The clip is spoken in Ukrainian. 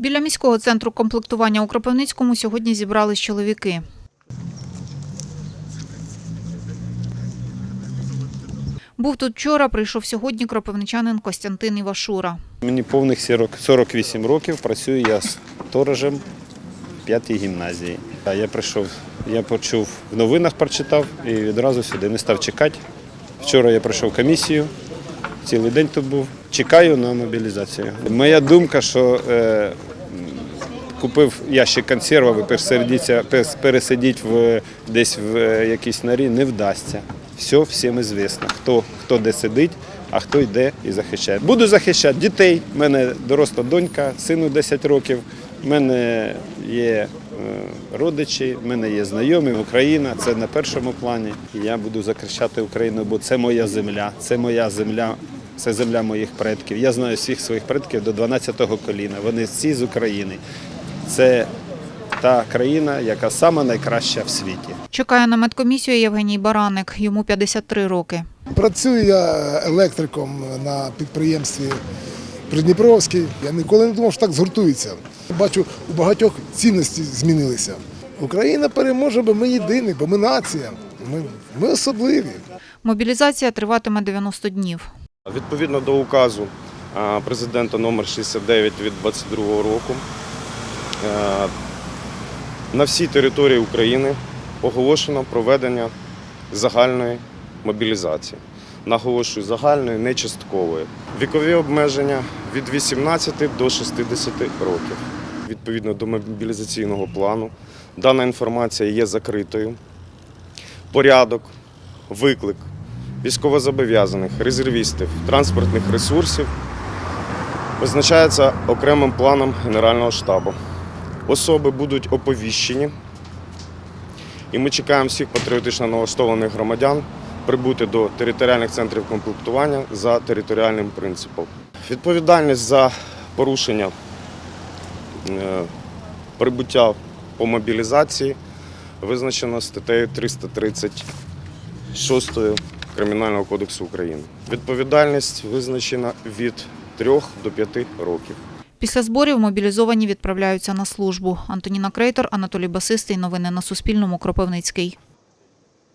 Біля міського центру комплектування у Кропивницькому сьогодні зібрались чоловіки. Був тут вчора, прийшов сьогодні кропивничанин Костянтин Івашура. Мені повних 48 років, працюю я сторожем п'ятій гімназії. Я прийшов, я почув в новинах, прочитав і відразу сюди не став чекати. Вчора я пройшов комісію, цілий день тут був. Чекаю на мобілізацію. Моя думка, що е, купив ящик консервів і пересидіться- пересидіти в, десь в е, якійсь норі не вдасться. Все всім звісно, хто, хто де сидить, а хто йде і захищає. Буду захищати дітей. У мене доросла донька, сину 10 років. У мене є е, родичі, в мене є знайомі. Україна це на першому плані. Я буду захищати Україну, бо це моя земля, це моя земля. Це земля моїх предків. Я знаю всіх своїх предків до 12-го коліна. Вони всі з України. Це та країна, яка сама найкраща в світі. Чекає на медкомісію Євгеній Бараник, йому 53 роки. Працюю я електриком на підприємстві Придніпровський. Я ніколи не думав, що так згуртується. Бачу, у багатьох цінності змінилися. Україна переможе, бо ми єдині, бо ми нація. Ми, ми особливі. Мобілізація триватиме 90 днів. Відповідно до указу президента номер 69 від 22 року на всій території України оголошено проведення загальної мобілізації. Наголошую, загальної, не часткової. Вікові обмеження від 18 до 60 років. Відповідно до мобілізаційного плану, дана інформація є закритою. Порядок, виклик військовозобов'язаних, резервістів, транспортних ресурсів визначається окремим планом Генерального штабу. Особи будуть оповіщені, і ми чекаємо всіх патріотично налаштованих громадян прибути до територіальних центрів комплектування за територіальним принципом. Відповідальність за порушення е, прибуття по мобілізації визначено статтею 336 Кримінального кодексу України. Відповідальність визначена від 3 до 5 років. Після зборів мобілізовані відправляються на службу. Антоніна Крейтор, Анатолій Басистий. Новини на Суспільному. Кропивницький.